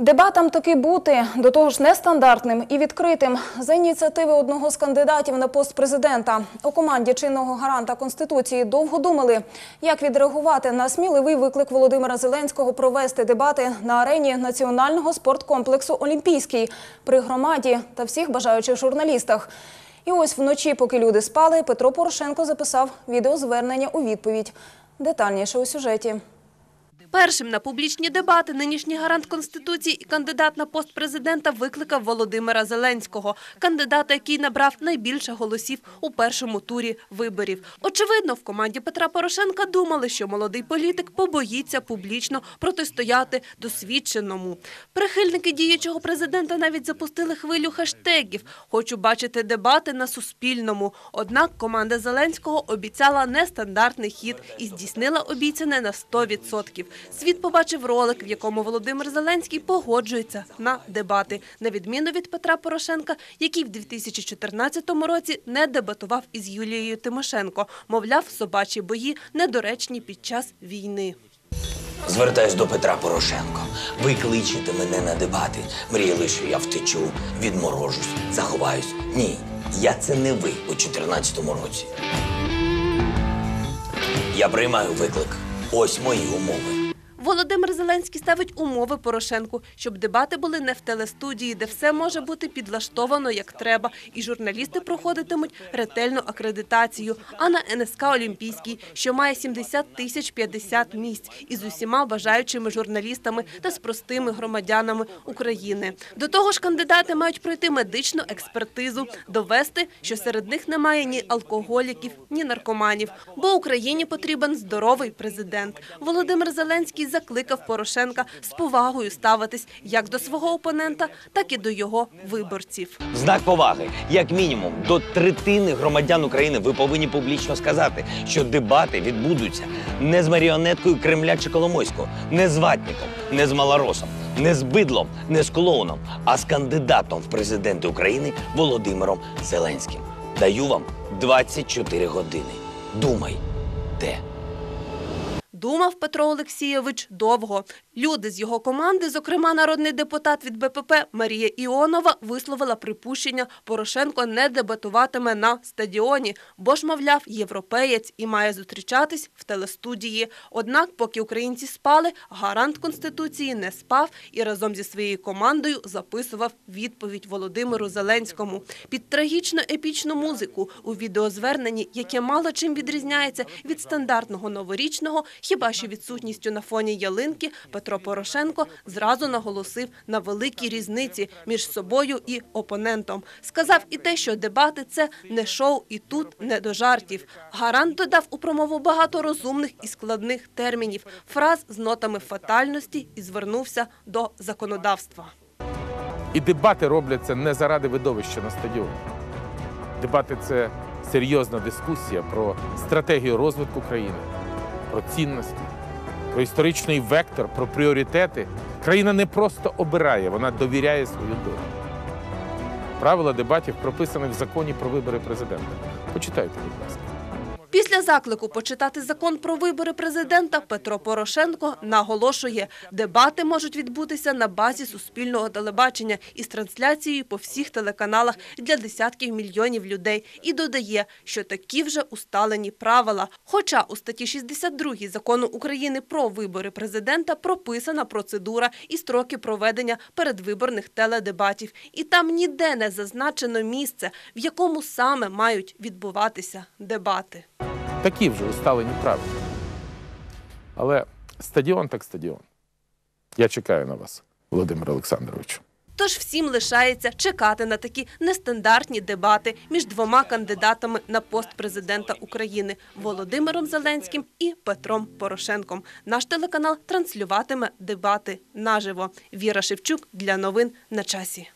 Дебатам таки бути, до того ж нестандартним і відкритим. За ініціативи одного з кандидатів на пост президента у команді чинного гаранта Конституції довго думали, як відреагувати на сміливий виклик Володимира Зеленського провести дебати на арені національного спорткомплексу Олімпійський при громаді та всіх бажаючих журналістах. І ось вночі, поки люди спали, Петро Порошенко записав відеозвернення у відповідь. Детальніше у сюжеті. Першим на публічні дебати нинішній гарант Конституції і кандидат на пост президента викликав Володимира Зеленського, кандидата, який набрав найбільше голосів у першому турі виборів. Очевидно, в команді Петра Порошенка думали, що молодий політик побоїться публічно протистояти досвідченому. Прихильники діючого президента навіть запустили хвилю хештегів «Хочу бачити дебати на Суспільному». Однак команда Зеленського обіцяла нестандартний хід і здійснила обіцяне на 100%. Світ побачив ролик, в якому Володимир Зеленський погоджується на дебати, на відміну від Петра Порошенка, який в 2014 році не дебатував із Юлією Тимошенко. Мовляв, собачі бої недоречні під час війни. Звертаюсь до Петра Порошенко. Ви кличете мене на дебати. Мріяли, що я втечу, відморожусь, заховаюсь. Ні, я це не ви у 14-му році. Я приймаю виклик. Ось мої умови. Володимир Зеленський ставить умови Порошенку, щоб дебати були не в телестудії, де все може бути підлаштовано як треба, і журналісти проходитимуть ретельну акредитацію, а на НСК Олімпійський, що має 70 тисяч 50 місць із усіма бажаючими журналістами та з простими громадянами України. До того ж, кандидати мають пройти медичну експертизу, довести, що серед них немає ні алкоголіків, ні наркоманів, бо Україні потрібен здоровий президент. Володимир Зеленський закликав Порошенка з повагою ставитись як до свого опонента, так і до його виборців. Знак поваги, як мінімум, до третини громадян України ви повинні публічно сказати, що дебати відбудуться не з маріонеткою Кремля чи Коломойського, не з ватником, не з малоросом, не з бидлом, не з клоуном, а з кандидатом в президенти України Володимиром Зеленським. Даю вам 24 години. Думайте. Думав Петро Олексійович довго. Люди з його команди, зокрема народний депутат від БПП Марія Іонова, висловила припущення, Порошенко не дебатуватиме на стадіоні, бо ж, мовляв, європеєць і має зустрічатись в телестудії. Однак, поки українці спали, гарант Конституції не спав і разом зі своєю командою записував відповідь Володимиру Зеленському під трагічно епічну музику у відеозверненні, яке мало чим відрізняється від стандартного новорічного, хіба що відсутністю на фоні ялинки, Петро Порошенко зразу наголосив на великій різниці між собою і опонентом. Сказав і те, що дебати це не шоу, і тут не до жартів. Гарант додав у промову багато розумних і складних термінів, фраз з нотами фатальності і звернувся до законодавства. І дебати робляться не заради видовища на стадіоні. Дебати це серйозна дискусія про стратегію розвитку країни, про цінності, про історичний вектор, про пріоритети. Країна не просто обирає, вона довіряє свою долю. Правила дебатів прописані в законі про вибори президента. Почитайте, будь ласка. Після заклику почитати закон про вибори президента Петро Порошенко наголошує, дебати можуть відбутися на базі суспільного телебачення із трансляцією по всіх телеканалах для десятків мільйонів людей і додає, що такі вже усталені правила. Хоча у статті 62 закону України про вибори президента прописана процедура і строки проведення передвиборних теледебатів, і там ніде не зазначено місце, в якому саме мають відбуватися дебати. Такі вже усталені правила. Але стадіон так стадіон. Я чекаю на вас, Володимир Олександровичу. Тож всім лишається чекати на такі нестандартні дебати між двома кандидатами на пост президента України Володимиром Зеленським і Петром Порошенком. Наш телеканал транслюватиме дебати наживо. Віра Шевчук для новин на часі.